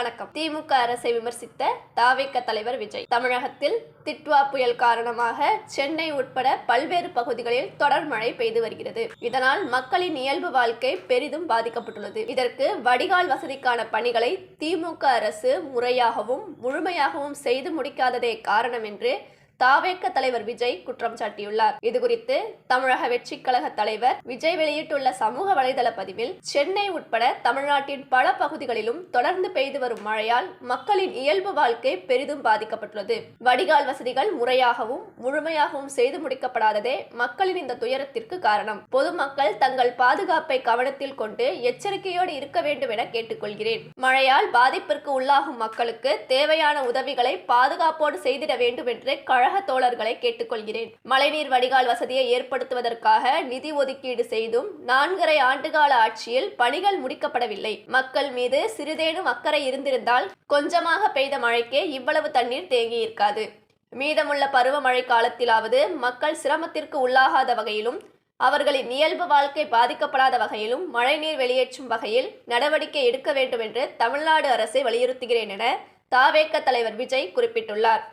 வணக்கம். திமுக அரசை விமர்சித்த தாவேக்க தலைவர் விஜய். தமிழகத்தில் திட்வா புயல் காரணமாக சென்னை உட்பட பல்வேறு பகுதிகளில் தொடர் மழை பெய்து வருகிறது. இதனால் மக்களின் இயல்பு வாழ்க்கை பெரிதும் பாதிக்கப்பட்டுள்ளது. இதற்கு வடிகால் வசதிக்கான பணிகளை திமுக அரசு முறையாகவும் முழுமையாகவும் செய்து முடிக்காததே காரணம் என்று தாவேக்க தலைவர் விஜய் குற்றம் சாட்டியுள்ளார். இதுகுறித்து தமிழக வெற்றி கழக தலைவர் விஜய் வெளியிட்டுள்ள சமூக வலைதள பதிவில் சென்னை உட்பட தமிழ்நாட்டின் பல பகுதிகளிலும் தொடர்ந்து பெய்து வரும் மழையால் மக்களின் இயல்பு வாழ்க்கை பெரிதும் பாதிக்கப்பட்டுள்ளது. வடிகால் வசதிகள் முறையாகவும் முழுமையாகவும் செய்து முடிக்கப்படாததே மக்களின் இந்த துயரத்திற்கு காரணம். பொதுமக்கள் தங்கள் பாதுகாப்பை கவனத்தில் கொண்டு எச்சரிக்கையோடு இருக்க வேண்டும் என கேட்டுக்கொள்கிறேன். மழையால் பாதிப்பிற்கு உள்ளாகும் மக்களுக்கு தேவையான உதவிகளை பாதுகாப்போடு செய்திட வேண்டும் என்று கழக தோழர்களை கேட்டுக்கொள்கிறேன். மழைநீர் வடிகால் வசதியை ஏற்படுத்துவதற்காக நிதி ஒதுக்கீடு செய்தும் நான்கரை ஆண்டுகால ஆட்சியில் பணிகள் முடிக்கப்படவில்லை. மக்கள் மீது சிறிதேனும் அக்கறை இருந்திருந்தால் கொஞ்சமாக பெய்த மழைக்கே இவ்வளவு தண்ணீர் தேங்கி இருக்காது மீதமுள்ள பருவமழை காலத்திலாவது மக்கள் சிரமத்திற்கு உள்ளாகாத வகையிலும் அவர்களின் இயல்பு வாழ்க்கை பாதிக்கப்படாத வகையிலும் மழைநீர் வெளியேற்றும் வகையில் நடவடிக்கை எடுக்க வேண்டும் என்று தமிழ்நாடு அரசை வலியுறுத்துகிறேன் என தாவேக்க தலைவர் விஜய் குறிப்பிட்டுள்ளார்.